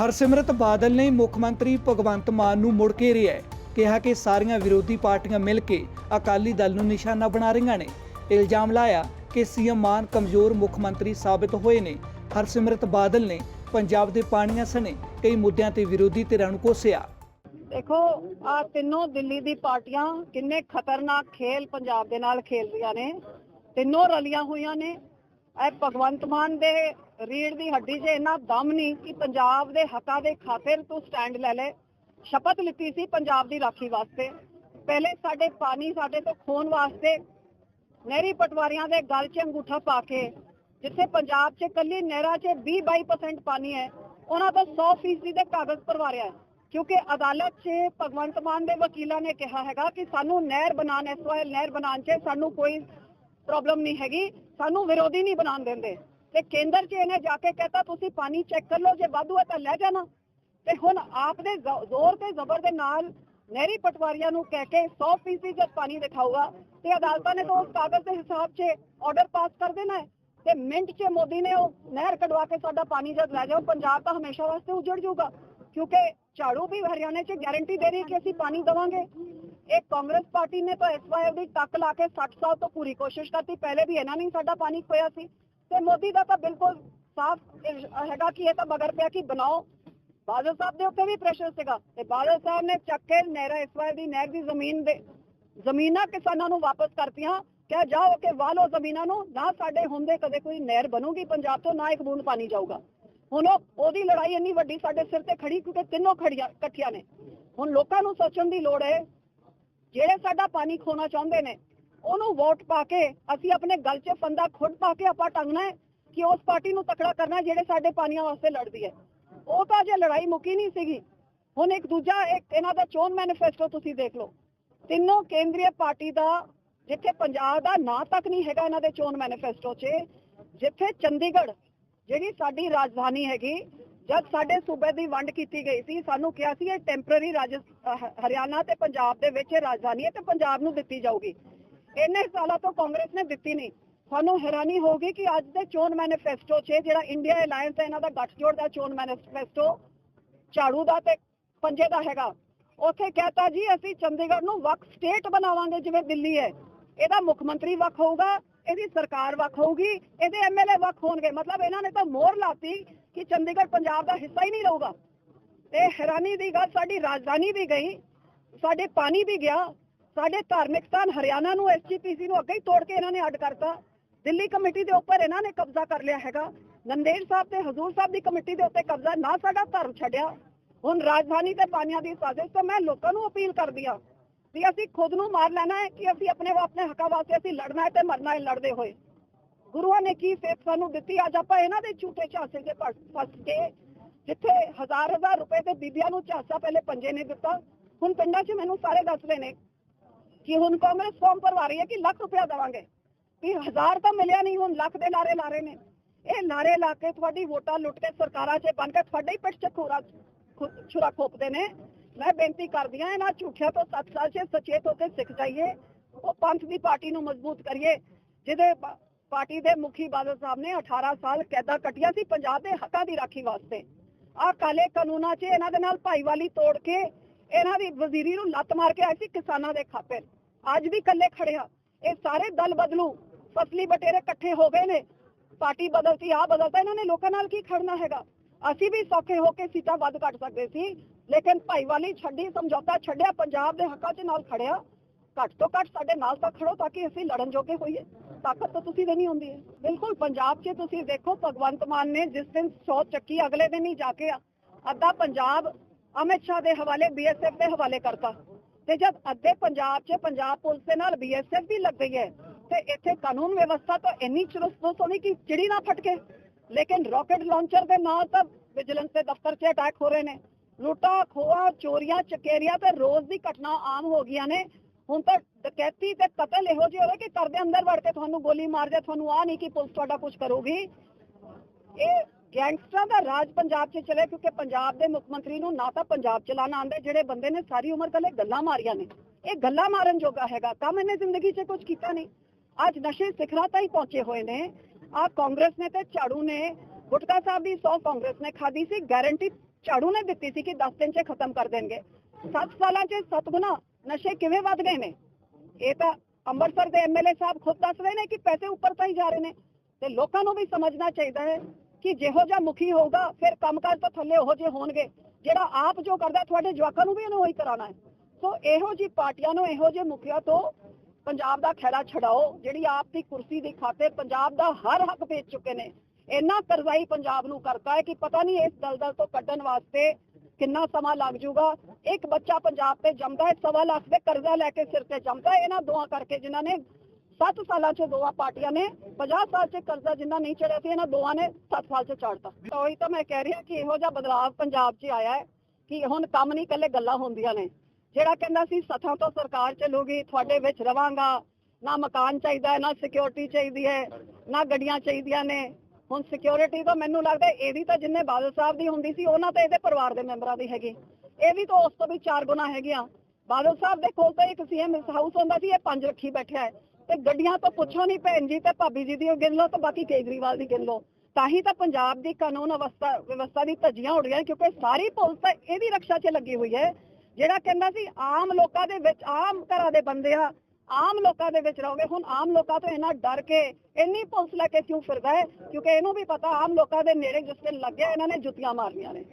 ਹਰਸਿਮਰਤ ਬਾਦਲ ਨੇ ਮੁੱਖ ਮੰਤਰੀ ਭਗਵੰਤ ਮਾਨ ਨੂੰ ਮੁੜ ਕੇ ਰਿਹਾ ਕਿਹਾ ਕਿ ਸਾਰੀਆਂ ਵਿਰੋਧੀ ਪਾਰਟੀਆਂ ਮਿਲ ਕੇ ਅਕਾਲੀ ਦਲ ਨੂੰ ਨਿਸ਼ਾਨਾ ਬਣਾ ਰਹੀਆਂ ਨੇ। ਇਲਜ਼ਾਮ ਲਾਇਆ ਕਿ ਸੀਐਮ ਮਾਨ ਕਮਜ਼ੋਰ ਮੁੱਖ ਮੰਤਰੀ ਸਾਬਤ ਹੋਏ ਨੇ। ਹਰਸਿਮਰਤ ਬਾਦਲ ਨੇ ਪੰਜਾਬ ਦੇ ਪਾਣੀਆਂ ਸਣੇ ਕਈ ਮੁੱਦਿਆਂ ਤੇ ਵਿਰੋਧੀ ਧਿਰਾਂ ਨੂੰ ਕੋਸਿਆ। ਦੇਖੋ, ਆ ਤਿੰਨੋਂ ਦਿੱਲੀ ਦੀ ਪਾਰਟੀਆਂ ਕਿੰਨੇ ਖਤਰਨਾਕ ਖੇਲ ਪੰਜਾਬ ਦੇ ਨਾਲ ਖੇਲ ਰਹੀਆਂ ਨੇ। ਤਿੰਨੋਂ ਰਲੀਆਂ ਹੋਈਆਂ ਨੇ। ਇਹ ਭਗਵੰਤ ਮਾਨ ਦੇ ਰੀੜ ਦੀ ਹੱਡੀ 'ਚ ਇੰਨਾ ਦਮ ਨਹੀਂ ਕਿ ਪੰਜਾਬ ਦੇ ਹੱਕਾਂ ਦੇ ਖਾਤਰ ਤੂੰ ਸਟੈਂਡ ਲੈ ਲੈ ਸ਼ਪਤ ਲਿੱਤੀ ਸੀ ਪੰਜਾਬ ਦੀ ਰਾਖੀ ਵਾਸਤੇ। ਪਹਿਲੇ ਸਾਡੇ ਪਾਣੀ ਸਾਡੇ ਤੋਂ ਖੋਣ ਵਾਸਤੇ ਨਹਿਰੀ ਪਟਵਾਰੀਆਂ ਦੇ ਗਲ 'ਚ ਅੰਗੂਠਾ ਪਾ ਕੇ, ਜਿੱਥੇ ਪੰਜਾਬ 'ਚ ਕੱਲੀ ਨਹਿਰਾਂ 'ਚ 20-22% ਪਾਣੀ ਹੈ, ਉਹਨਾਂ ਤੋਂ 100% ਦੇ ਕਾਗਜ਼ ਭਰਵਾ ਰਿਹਾ ਕਿਉਂਕਿ ਅਦਾਲਤ 'ਚ ਭਗਵੰਤ ਮਾਨ ਦੇ ਵਕੀਲਾਂ ਨੇ ਕਿਹਾ ਹੈਗਾ ਕਿ ਸਾਨੂੰ ਨਹਿਰ ਬਣਾਉਣ ਐਸਵਾਈਐਲ ਨਹਿਰ ਬਣਾਉਣ 'ਚ ਸਾਨੂੰ ਕੋਈ ਪ੍ਰੋਬਲਮ ਨਹੀਂ ਹੈਗੀ। ਸਾਨੂੰ ਵਿਰੋਧੀ ਨਹੀਂ ਬਣਾਉਣ ਦਿੰਦੇ। ਤੇ ਕੇਂਦਰ 'ਚ ਇਹਨੇ ਜਾ ਕੇ ਕਹਤਾ, ਤੁਸੀਂ ਪਾਣੀ ਚੈੱਕ ਕਰ ਲਓ, ਜੇ ਵਾਧੂ ਹੈ ਤਾਂ ਲੈ ਜਾਣਾ। ਤੇ ਹੁਣ ਆਪ ਦੇ ਜ਼ੋਰ ਤੇ ਜ਼ਬਰ ਦੇ ਨਾਲ ਨਹਿਰੀ ਪਟਵਾਰੀਆਂ ਨੂੰ ਕਹਿ ਕੇ 100% ਜਦ ਪਾਣੀ ਦਿਖਾਊਗਾ, ਤੇ ਅਦਾਲਤਾਂ ਨੇ ਤਾਂ ਉਸ ਕਾਗਜ਼ ਦੇ ਹਿਸਾਬ 'ਚ ਆਰਡਰ ਪਾਸ ਕਰ ਦੇਣਾ ਹੈ। ਤੇ ਮਿੰਟ 'ਚ ਮੋਦੀ ਨੇ ਉਹ ਨਹਿਰ ਕਢਵਾ ਕੇ ਸਾਡਾ ਪਾਣੀ ਜਦ ਲੈ ਜਾਓ, ਪੰਜਾਬ ਤਾਂ ਹਮੇਸ਼ਾ ਵਾਸਤੇ ਉਜੜ ਜਾਊਗਾ। ਕਿਉਂਕਿ ਝਾੜੂ ਵੀ ਹਰਿਆਣੇ 'ਚ ਗਾਰੰਟੀ ਦੇ ਰਹੀ ਕਿ ਅਸੀਂ ਪਾਣੀ ਦਵਾਂਗੇ। ਇਹ ਕਾਂਗਰਸ ਪਾਰਟੀ ਨੇ ਤਾਂ ਐਸਵਾਈਐਲ ਦੀ ਟੱਕ ਲਾ ਕੇ 60 ਸਾਲ ਤੋਂ ਪੂਰੀ ਕੋਸ਼ਿਸ਼ ਕਰਤੀ। ਪਹਿਲੇ ਵੀ ਇਹਨਾਂ ਨੇ ਸਾਡਾ ਪਾਣੀ ਖੋਇਆ ਸੀ। ਤੇ ਮੋਦੀ ਦਾ ਤਾਂ ਬਿਲਕੁਲ ਸਾਫ਼ ਹੈਗਾ ਕਿ ਇਹ ਤਾਂ ਬਗਰ ਪਿਆ ਕਿ ਬਣਾਓ। ਬਾਦਲ ਸਾਹਿਬ ਦੇ ਉੱਤੇ ਵੀ ਪ੍ਰੈਸ਼ਰ ਸੀਗਾ। ਤੇ ਬਾਦਲ ਸਾਹਿਬ ਨੇ ਚੱਕ ਕੇ ਨਹਿਰਾ ਐਸਵਾਈਐਲ ਦੀ ਨਹਿਰ ਦੀ ਜ਼ਮੀਨ ਦੇ ਜ਼ਮੀਨਾਂ ਕਿਸਾਨਾਂ ਨੂੰ ਵਾਪਸ ਕਰਤੀਆਂ। ਕਿਹਾ ਜਾਓ ਕਿ ਵਾਲੋ ਜ਼ਮੀਨਾਂ ਨੂੰ, ਨਾ ਸਾਡੇ ਹੁੰਦੇ ਕਦੇ ਕੋਈ ਨਹਿਰ ਬਣੂਗੀ, ਪੰਜਾਬ ਤੋਂ ਨਾ ਇੱਕ ਬੂੰਦ ਪਾਣੀ ਜਾਊਗਾ। ਹੁਣ ਉਹ ਉਹਦੀ ਲੜਾਈ ਇੰਨੀ ਵੱਡੀ ਸਾਡੇ ਸਿਰ ਤੇ ਖੜੀ ਕਿਉਂਕਿ ਤਿੰਨੋਂ ਖੜੀਆਂ ਇਕੱਠੀਆਂ ਨੇ। ਹੁਣ ਲੋਕਾਂ ਨੂੰ ਸੋਚਣ ਦੀ ਲੋੜ ਹੈ ਜਿਹੜੇ ਸਾਡਾ ਪਾਣੀ ਖੋਣਾ ਚਾਹੁੰਦੇ ਨੇ, ਉਹਨੂੰ ਵੋਟ ਪਾ ਕੇ ਅਸੀਂ ਆਪਣੇ ਗਲ 'ਚ ਫੰਦਾ ਖੁਦ ਪਾ ਕੇ ਆਪਾਂ ਟੰਗਣਾ ਹੈ ਕਿ ਉਸ ਪਾਰਟੀ ਨੂੰ ਤਕੜਾ ਕਰਨਾ ਜਿਹੜੇ ਸਾਡੇ ਪਾਣੀਆਂ ਵਾਸਤੇ ਲੜਦੀ ਹੈ। ਉਹ ਤਾਂ ਜੇ ਲੜਾਈ ਮੁੱਕੀ ਨਹੀਂ ਸੀਗੀ। ਹੁਣ ਇੱਕ ਦੂਜਾ, ਇੱਕ ਇਹਨਾਂ ਦਾ ਚੋਣ ਮੈਨੀਫੈਸਟੋ ਤੁਸੀਂ ਦੇਖ ਲਓ। ਤਿੰਨੋਂ ਕੇਂਦਰੀ ਪਾਰਟੀ ਦਾ, ਜਿੱਥੇ ਪੰਜਾਬ ਦਾ ਨਾਂ ਤੱਕ ਨਹੀਂ ਹੈਗਾ ਇਹਨਾਂ ਦੇ ਚੋਣ ਮੈਨੀਫੈਸਟੋ 'ਚ, ਜਿੱਥੇ ਚੰਡੀਗੜ੍ਹ, ਜਿਹੜੀ ਸਾਡੀ ਰਾਜਧਾਨੀ ਹੈਗੀ ਜਦ ਸਾਡੇ ਸੂਬੇ ਦੀ ਵੰਡ ਕੀਤੀ ਗਈ ਸੀ, ਸਾਨੂੰ ਕਿਹਾ ਸੀ ਇਹ ਟੈਂਪਰੇਰੀ ਰਾਜ ਹਰਿਆਣਾ ਤੇ ਪੰਜਾਬ ਦੇ ਵਿੱਚ ਇਹ ਰਾਜਧਾਨੀ ਹੈ ਤੇ ਪੰਜਾਬ ਨੂੰ ਦਿੱਤੀ ਜਾਊਗੀ। ਇੰਨੇ ਸਾਲਾਂ ਤੋਂ ਕਾਂਗਰਸ ਨੇ ਦਿੱਤੀ ਨਹੀਂ। ਸਾਨੂੰ ਹੈਰਾਨੀ ਹੋਊਗੀ ਕਿ ਅੱਜ ਦੇ ਚੋਣ ਮੈਨੀਫੈਸਟੋ 'ਚ ਜਿਹੜਾ ਇੰਡੀਆ ਅਲਾਈਅੰਸ ਹੈ, ਇਹਨਾਂ ਦਾ ਗੱਠਜੋੜ ਦਾ ਚੋਣ ਮੈਨੀਫੈਸਟੋ ਝਾੜੂ ਦਾ ਤੇ ਪੰਜੇ ਦਾ ਹੈਗਾ। ਉੱਥੇ ਕਹਤਾ ਜੀ, ਅਸੀਂ ਚੰਡੀਗੜ੍ਹ ਨੂੰ ਵੱਖ ਸਟੇਟ ਬਣਾਵਾਂਗੇ, ਜਿਵੇਂ ਦਿੱਲੀ ਹੈ। ਇਹਦਾ ਮੁੱਖ ਮੰਤਰੀ ਵੱਖ ਹੋਊਗਾ। ਇਹਦੀ ਸਰਕਾਰ ਵੱਖ ਹੋਊਗੀ, ਇਹਦੇ ਐਮਐਲਏ ਵੱਖ ਹੋਣਗੇ। ਮਤਲਬ ਇਹਨਾਂ ਨੇ ਤਾਂ ਮੋਹਰ ਲਾਤੀ ਕਿ ਚੰਡੀਗੜ੍ਹ ਪੰਜਾਬ ਦਾ ਹਿੱਸਾ ਹੀ ਨਹੀਂ ਰਹੂਗਾ। ਤੇ ਹੈਰਾਨੀ ਦੀ ਗੱਲ, ਸਾਡੀ ਰਾਜਧਾਨੀ ਵੀ ਗਈ, ਸਾਡੇ ਪਾਣੀ ਵੀ ਗਿਆ, ਸਾਡੇ ਧਾਰਮਿਕ ਸਥਾਨ ਹਰਿਆਣਾ ਨੂੰ ਐਸਜੀਪੀਸੀ ਨੂੰ ਅੱਗੇ ਹੀ ਤੋੜ ਕੇ ਇਹਨਾਂ ਨੇ ਅੱਡ ਕਰਤਾ। ਦਿੱਲੀ ਕਮੇਟੀ ਦੇ ਉੱਪਰ ਇਹਨਾਂ ਨੇ ਕਬਜ਼ਾ ਕਰ ਲਿਆ ਹੈਗਾ। ਨੰਦੇੜ ਸਾਹਿਬ ਤੇ ਹਜ਼ੂਰ ਸਾਹਿਬ ਦੀ ਕਮੇਟੀ ਦੇ ਉੱਤੇ ਕਬਜ਼ਾ ਨਾ ਸਾਡਾ ਧਰਮ ਛੱਡਿਆ। ਹੁਣ ਰਾਜਧਾਨੀ ਤੇ ਪਾਣੀਆਂ ਦੀ ਸਾਜ਼ਿਸ਼, ਤੋਂ ਮੈਂ ਲੋਕਾਂ ਨੂੰ ਅਪੀਲ ਕਰਦੀ ਆ ਵੀ ਅਸੀਂ ਖੁਦ ਨੂੰ ਮਾਰ ਲੈਣਾ ਹੈ ਕਿ ਅਸੀਂ ਆਪਣੇ ਆਪਣੇ ਹੱਕਾਂ ਵਾਸਤੇ ਅਸੀਂ ਲੜਨਾ ਹੈ ਤੇ ਮਰਨਾ ਹੈ, ਲੜਦੇ ਹੋਏ। ਗੁਰੂਆਂ ਨੇ ਕੀ ਸੇਧ ਸਾਨੂੰ ਦਿੱਤੀ? ਅੱਜ ਆਪਾਂ ਇਹਨਾਂ ਦੇ ਝੂਠੇ ਝਾਂਸੇ 'ਚ ਫਸ ਕੇ ਜਿੱਥੇ ਹਜ਼ਾਰ ਹਜ਼ਾਰ ਰੁਪਏ ਤੇ ਬੀਬੀਆਂ ਨੂੰ ਝਾਂਸਾ ਪਹਿਲੇ ਪੰਜੇ ਨੇ ਦਿੱਤਾ। ਹੁਣ ਪਿੰਡਾਂ 'ਚ ਮੈਨੂੰ ਸਾਰੇ ਦੱਸ ਰਹੇ ਨੇ ਕਿ ਹੁਣ ਕਾਂਗਰਸ ਫਾਰਮ ਭਰਵਾ ਰਹੀ ਹੈ ਕਿ ਲੱਖ ਰੁਪਇਆ ਦੇਵਾਂਗੇ। ਵੀ ਹਜ਼ਾਰ ਤਾਂ ਮਿਲਿਆ ਨਹੀਂ, ਹੁਣ ਲੱਖ ਦੇ ਲਾਰੇ ਲਾ ਰਹੇ ਨੇ। ਇਹ ਲਾਰੇ ਲਾ ਕੇ ਤੁਹਾਡੀ ਵੋਟਾਂ ਲੁੱਟ ਕੇ ਸਰਕਾਰਾਂ 'ਚ ਬਣ ਕੇ ਤੁਹਾਡੇ ਹੀ ਪਿੱਠ 'ਚ ਖੋਰਾ ਛੁਰਾ ਖੋਪਦੇ ਨੇ। ਮੈਂ ਬੇਨਤੀ ਕਰਦੀ ਹਾਂ, ਇਹਨਾਂ ਝੂਠਿਆਂ ਤੋਂ ਸੱਤ ਸਾਲ 'ਚ ਸਚੇਤ ਹੋ ਕੇ ਸਿੱਖ ਜਾਈਏ, ਉਹ ਪੰਥ ਦੀ ਪਾਰਟੀ ਨੂੰ ਮਜ਼ਬੂਤ ਕਰੀਏ, ਜਿਹਦੇ ਪਾਰਟੀ ਦੇ ਮੁਖੀ ਬਾਦਲ ਸਾਹਿਬ ਨੇ 18 ਸਾਲ ਕੈਦਾ ਕੱਟੀਆਂ ਸੀ, ਪੰਜਾਬ ਦੇ ਹੱਕਾਂ ਦੀ ਰਾਖੀ ਵਾਸਤੇ। ਆਹ ਕਾਲੇ ਕਾਨੂੰਨਾਂ 'ਚ ਇਹਨਾਂ ਦੇ ਨਾਲ ਭਾਈਵਾਲੀ ਤੋੜ ਕੇ ਇਹਨਾਂ ਦੀ ਵਜ਼ੀਰੀ ਨੂੰ ਲੱਤ ਮਾਰ ਕੇ ਆਏ ਸੀ ਕਿਸਾਨਾਂ ਦੇ ਖਾਤੇ। ਅੱਜ ਵੀ ਇਕੱਲੇ ਖੜਿਆ ਇਹ ਸਾਰੇ ਦਲ ਬਦਲੂ, ਫਸਲੀ ਬਟੇਰੇ ਇਕੱਠੇ ਹੋ ਗਏ ਨੇ। ਪਾਰਟੀ ਬਦਲਤੀ ਆ ਬਦਲਤਾ, ਇਹਨਾਂ ਨੇ ਲੋਕਾਂ ਨਾਲ ਕੀ ਖੜਨਾ ਹੈਗਾ? ਅਸੀਂ ਵੀ ਸੌਖੇ ਹੋ ਕੇ ਸੀਟਾਂ ਵੱਧ ਕੱਟ ਸਕਦੇ ਸੀ। ਲੇਕਿਨ ਭਾਈਵਾਲੀ ਛੱਡੀ, ਸਮਝੌਤਾ ਛੱਡਿਆ, ਪੰਜਾਬ ਦੇ ਹੱਕਾਂ 'ਚ ਨਾਲ ਖੜਿਆ। ਘੱਟ ਤੋਂ ਘੱਟ ਸਾਡੇ ਨਾਲ ਤਾਂ ਖੜੋ ਤਾਂ ਕਿ ਅਸੀਂ ਲੜਨ ਜੋਗੇ ਹੋਈਏ। ਤਾਕਤ ਤਾਂ ਤੁਸੀਂ ਦੇਣੀ ਹੁੰਦੀ। ਹੈ ਬਿਲਕੁਲ ਪੰਜਾਬ 'ਚ ਤੁਸੀਂ ਦੇਖੋ ਭਗਵੰਤ ਮਾਨ ਨੇ ਜਿਸ ਦਿਨ ਸੌ ਚੱਕੀ ਅਗਲੇ ਦਿਨ ਹੀ ਜਾ ਕੇ ਅੱਧਾ ਪੰਜਾਬ ਅਮਿਤ ਸ਼ਾਹ ਦੇ ਹਵਾਲੇ ਬੀਐਸਐਫ ਦੇ ਹਵਾਲੇ ਕਰਤਾ। ਤੇ ਜਦ ਅੱਧੇ ਪੰਜਾਬ 'ਚ ਪੰਜਾਬ ਪੁਲਿਸ ਦੇ ਨਾਲ ਬੀਐਸਐਫ ਵੀ ਲੱਗ ਗਈ ਹੈ, ਤੇ ਇੱਥੇ ਕਾਨੂੰਨ ਵਿਵਸਥਾ ਤਾਂ ਇੰਨੀ ਚੁਰਸਤ ਹੋਣੀ ਕਿ ਚਿੜੀ ਨਾ ਫਟਕੇ। ਲੇਕਿਨ ਰਾਕਟ ਲਾਂਚਰ ਦੇ ਨਾਲ ਤਾਂ ਵਿਜੀਲੈਂਸ ਦੇ ਦਫ਼ਤਰ 'ਚ ਅਟੈਕ ਹੋ ਰਹੇ ਨੇ। ਲੁੱਟਾਂ ਖੋਆ ਚੋਰੀਆਂ, ਚਕੇਰੀਆਂ ਤੇ ਰੋਜ਼ ਦੀ ਘਟਨਾ ਆਮ ਹੋ ਗਈਆਂ ਨੇ। ਹੁਣ ਤਾਂ ਡਕੈਤੀ ਤੇ ਕਤਲ ਇਹੋ ਜਿਹੇ ਹੋਵੇ ਕਿ ਘਰ ਦੇ ਅੰਦਰ ਵੜ ਕੇ ਤੁਹਾਨੂੰ ਗੋਲੀ ਮਾਰ ਦੇ ਤੁਹਾਨੂੰ ਆ ਨਹੀਂ ਕਿ ਪੁਲਿਸ ਤੁਹਾਡਾ ਕੁਝ ਕਰੂਗੀ। ਇਹ ਗੈਂਗਸਟਰਾਂ ਦਾ ਰਾਜ ਪੰਜਾਬ 'ਚ ਚੱਲੇ ਕਿਉਂਕਿ ਪੰਜਾਬ ਦੇ ਮੁੱਖ ਮੰਤਰੀ ਨੂੰ ਨਾ ਤਾਂ ਪੰਜਾਬ ਚਲਾਣਾ ਆਉਂਦਾ, ਜਿਹੜੇ ਬੰਦੇ ਨੇ ਸਾਰੀ ਉਮਰ ਕੱਲੇ ਗੱਲਾਂ ਮਾਰੀਆਂ ਨੇ। ਇਹ ਗੱਲਾਂ ਮਾਰਨ ਜੋਗਾ ਹੈਗਾ, ਕੰਮ ਇਹਨੇ ਜ਼ਿੰਦਗੀ 'ਚ ਕੁਝ ਕੀਤਾ ਨਹੀਂ। ਅੱਜ ਨਸ਼ੇ ਸਿਖਰਾਂ ਤਾਈਂ ਪਹੁੰਚੇ ਹੋਏ ਨੇ। ਆ ਕਾਂਗਰਸ ਨੇ ਤੇ ਝਾੜੂ ਨੇ, ਗੁਟਕਾ ਸਾਹਿਬ ਦੀ 100 ਕਾਂਗਰਸ ਨੇ ਖਾਦੀ ਸੀ ਗਾਰੰਟੀ ਝਾੜੂ ਨੇ ਦਿੱਤੀ ਸੀ ਕਿ 10 ਦਿਨ 'ਚ ਖਤਮ ਕਰ ਦੇਣਗੇ। 7 ਸਾਲਾਂ 'ਚ 7 ਗੁਣਾ ਨਸ਼ੇ ਕਿਵੇਂ ਵੱਧ ਗਏ ਨੇ? ਇਹ ਤਾਂ ਅੰਮ੍ਰਿਤਸਰ ਦੇ ਐਮਐਲਏ ਸਾਹਿਬ ਖੁਦ ਦੱਸ ਰਹੇ ਨੇ ਕਿ ਪੈਸੇ ਉੱਪਰ ਤਾਂ ਹੀ ਜਾ ਰਹੇ ਨੇ। ਤੇ ਲੋਕਾਂ ਨੂੰ ਵੀ ਸਮਝਣਾ ਚਾਹੀਦਾ ਹੈ ਕਿ ਜਿਹੋ ਜਿਹਾ ਮੁਖੀ ਹੋਊਗਾ, ਫਿਰ ਕੰਮਕਾਜ ਤੋਂ ਥੱਲੇ ਉਹੋ ਜਿਹੇ ਹੋਣਗੇ। ਜਿਹੜਾ ਆਪ ਜੋ ਕਰਦਾ, ਤੁਹਾਡੇ ਜਵਾਕਾਂ ਨੂੰ ਵੀ ਉਹਨੂੰ ਉਹੀ ਕਰਾਉਣਾ ਹੈ। ਸੋ ਇਹੋ ਜੀ ਪਾਰਟੀਆਂ ਨੂੰ, ਇਹੋ ਜਿਹੇ ਮੁਖੀਆਂ ਤੋਂ ਪੰਜਾਬ ਦਾ ਖਹਿੜਾ ਛਡਾਓ, ਜਿਹੜੀ ਆਪ ਦੀ ਕੁਰਸੀ ਦੀ ਖਾਤੇ ਪੰਜਾਬ ਦਾ ਹਰ ਹੱਕ ਵੇਚ ਚੁੱਕੇ ਨੇ। ਇੰਨਾ ਕਰਜ਼ਾਈ ਪੰਜਾਬ ਨੂੰ ਕਰਤਾ ਹੈ ਕਿ ਪਤਾ ਨਹੀਂ ਇਸ ਦਲਦਲ ਤੋਂ ਕੱਢਣ ਵਾਸਤੇ ਕਿੰਨਾ ਸਮਾਂ ਲੱਗ ਜਾਊਗਾ। ਇੱਕ ਬੱਚਾ ਪੰਜਾਬ ਤੇ ਜੰਮਦਾ ਹੈ, ਸਵਾ ਲੱਖ ਦੇ ਕਰਜ਼ਾ ਲੈ ਕੇ ਸਿਰ ਤੇ ਜੰਮਦਾ ਹੈ। ਇਹਨਾਂ ਦੋਆਂ ਕਰਕੇ ਜਿਨ੍ਹਾਂ ਨੇ 7 ਸਾਲਾਂ 'ਚ ਦੋਵਾਂ ਪਾਰਟੀਆਂ ਨੇ 50 ਸਾਲ 'ਚ ਕਰਜ਼ਾ ਜਿੰਨਾ ਨਹੀਂ ਚੜਿਆ ਸੀ, ਇਹਨਾਂ ਦੋਵਾਂ ਨੇ 7 ਸਾਲ 'ਚ ਚਾੜਤਾ। ਤਾਂ ਉਹੀ ਤਾਂ ਮੈਂ ਕਹਿ ਰਿਹਾ ਕਿ ਇਹੋ ਜਿਹਾ ਬਦਲਾਅ ਪੰਜਾਬ 'ਚ ਆਇਆ ਹੈ ਕਿ ਹੁਣ ਕੰਮ ਨਹੀਂ, ਇਕੱਲੇ ਗੱਲਾਂ ਹੁੰਦੀਆਂ ਨੇ। ਜਿਹੜਾ ਕਹਿੰਦਾ ਸੀ, ਸਥਾਂ ਤੋਂ ਸਰਕਾਰ ਚੱਲੂਗੀ, ਤੁਹਾਡੇ ਵਿੱਚ ਰਵਾਂਗਾ। ਨਾ ਮਕਾਨ ਚਾਹੀਦਾ ਹੈ, ਨਾ ਸਿਕਿਉਰਿਟੀ ਚਾਹੀਦੀ ਹੈ, ਨਾ ਗੱਡੀਆਂ ਚਾਹੀਦੀਆਂ ਨੇ। ਹੁਣ ਸਿਕਿਉਰਿਟੀ ਤਾਂ ਮੈਨੂੰ ਲੱਗਦਾ ਇਹਦੀ ਤਾਂ ਜਿੰਨੇ ਬਾਦਲ ਸਾਹਿਬ ਦੀ ਹੁੰਦੀ ਸੀ, ਉਹਨਾਂ ਤਾਂ ਇਹਦੇ ਪਰਿਵਾਰ ਦੇ ਮੈਂਬਰਾਂ ਦੀ ਹੈਗੀ। ਇਹ ਵੀ ਤਾਂ ਉਸ ਤੋਂ ਵੀ ਚਾਰ ਗੁਣਾ ਹੈਗੀਆਂ। ਬਾਦਲ ਸਾਹਿਬ ਦੇ ਕੋਲ ਤਾਂ ਇੱਕ ਸੀਐਮ ਹਾਊਸ ਹੁੰਦਾ ਸੀ, ਇਹ ਪੰਜ ਰੱਖੀ ਬੈਠਿਆ ਹੈ। ਤੇ ਗੱਡੀਆਂ ਤੋਂ ਪੁੱਛੋ ਨਹੀਂ ਭੈਣ ਜੀ, ਤੇ ਭਾਬੀ ਜੀ ਦੀ ਉਹ ਗਿਣ ਲਓ ਤੇ ਬਾਕੀ ਕੇਜਰੀਵਾਲ ਦੀ ਗਿਣ ਲਓ। ਤਾਂ ਹੀ ਤਾਂ ਪੰਜਾਬ ਦੀ ਕਾਨੂੰਨ ਅਵਸਥਾ, ਵਿਵਸਥਾ ਦੀ ਧੱਜੀਆਂ ਉੱਡ ਰਹੀਆਂ ਕਿਉਂਕਿ ਸਾਰੀ ਪੁਲਿਸ ਤਾਂ ਇਹਦੀ ਰੱਖਿਆ 'ਚ ਲੱਗੀ ਹੋਈ ਹੈ। ਜਿਹੜਾ ਕਹਿੰਦਾ ਸੀ, ਆਮ ਲੋਕਾਂ ਦੇ ਵਿੱਚ, ਆਮ ਘਰਾਂ ਦੇ ਬੰਦੇ ਆ ਆਮ ਲੋਕਾਂ ਦੇ ਵਿੱਚ ਰਹੋਗੇ। ਹੁਣ ਆਮ ਲੋਕਾਂ ਤੋਂ ਇੰਨਾ ਡਰ ਕੇ, ਇੰਨੀ ਪੁਲਿਸ ਲੈ ਕੇ ਕਿਉਂ ਫਿਰਦਾ ਹੈ? ਕਿਉਂਕਿ ਇਹਨੂੰ ਵੀ ਪਤਾ, ਆਮ ਲੋਕਾਂ ਦੇ ਨੇੜੇ ਜਿਸ ਦਿਨ ਲੱਗਿਆ, ਇਹਨਾਂ ਨੇ ਜੁੱਤੀਆਂ ਮਾਰਨੀਆਂ ਨੇ।